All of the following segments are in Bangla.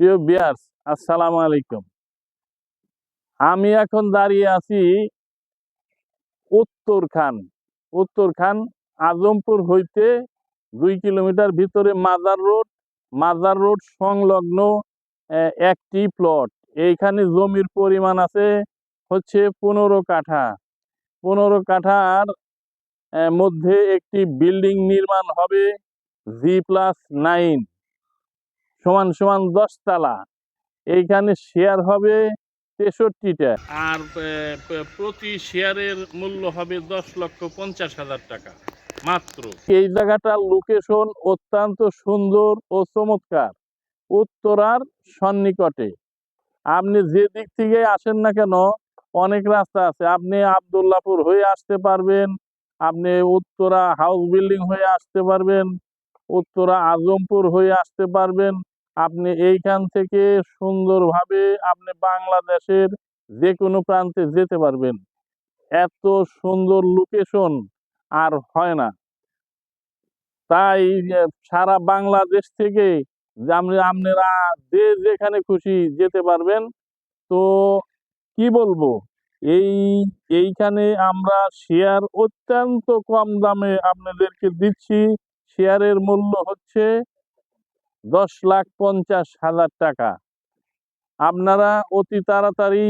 প্রিয় বিয়ার্স আসসালামু আলাইকুম। আমি এখন দাঁড়িয়ে আছি উত্তরখান উত্তরখান আজমপুর হইতে দুই কিলোমিটার ভিতরে মাজার রোড। মাজার রোড সংলগ্ন একটি প্লট। এইখানে জমির পরিমাণ আছে হচ্ছে পনেরো কাঠা। পনেরো কাঠার মধ্যে একটি বিল্ডিং নির্মাণ হবে জি প্লাস নাইন। সমান সমান দশতলা এইখানে শেয়ার হবে তেষট্টিটা। আর প্রতি শেয়ারের মূল্য হবে দশ লক্ষ পঞ্চাশ হাজার টাকা মাত্র। এই জায়গাটার লোকেশন অত্যন্ত সুন্দর ও চমৎকার। উত্তরার সন্নিকটে। আপনি যে দিক থেকে আসেন না কেন অনেক রাস্তা আছে। আপনি আবদুল্লাপুর হয়ে আসতে পারবেন আপনি উত্তরা হাউস বিল্ডিং হয়ে আসতে পারবেন উত্তরা আজমপুর হয়ে আসতে পারবেন আপনি এইখান থেকে সুন্দরভাবে আপনি বাংলাদেশের যে কোনো প্রান্তে যেতে পারবেন। এত সুন্দর লোকেশন আর হয় না। তাই সারা বাংলাদেশ থেকে আপনারা যে যেখানে খুশি যেতে পারবেন। তো কি বলব? এই, এইখানে আমরা শেয়ার অত্যন্ত কম দামে আপনাদেরকে দিচ্ছি। শেয়ারের মূল্য হচ্ছে দশ লাখ পঞ্চাশ হাজার টাকা। আপনারা অতি তাড়াতাড়ি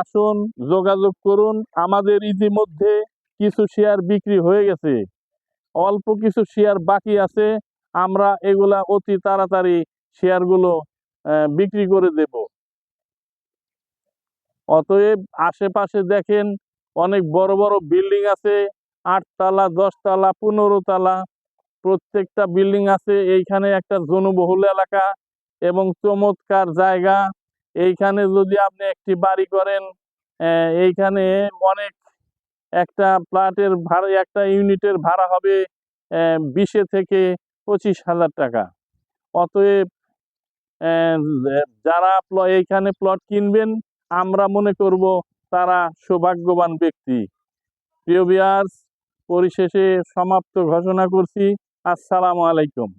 আসুন, যোগাযোগ করুন। আমাদের ইতিমধ্যে কিছু শেয়ার বিক্রি হয়ে গেছে। অল্প কিছু শেয়ার বাকি আছে। আমরা এগুলা অতি তাড়াতাড়ি শেয়ারগুলো বিক্রি করে দেব। অতএব আশেপাশে দেখেন, অনেক বড় বড় বিল্ডিং আছে। আটতলা, দশতলা পনেরো তলা প্রত্যেকটা বিল্ডিং আছে। এইখানে একটা জনবহুল এলাকা এবং চমৎকার জায়গা। এইখানে যদি আপনি একটি বাড়ি করেন এইখানে অনেক একটা ফ্ল্যাটের ভাড়া, একটা ইউনিটের ভাড়া হবে বিশে থেকে পঁচিশ হাজার টাকা। অতএব যারা এইখানে প্লট কিনবেন, আমরা মনে করব তারা সৌভাগ্যবান ব্যক্তি। প্রিয় বিয়ার্স পরিশেষে সমাপ্ত ঘোষণা করছি। আসসালামু আলাইকুম।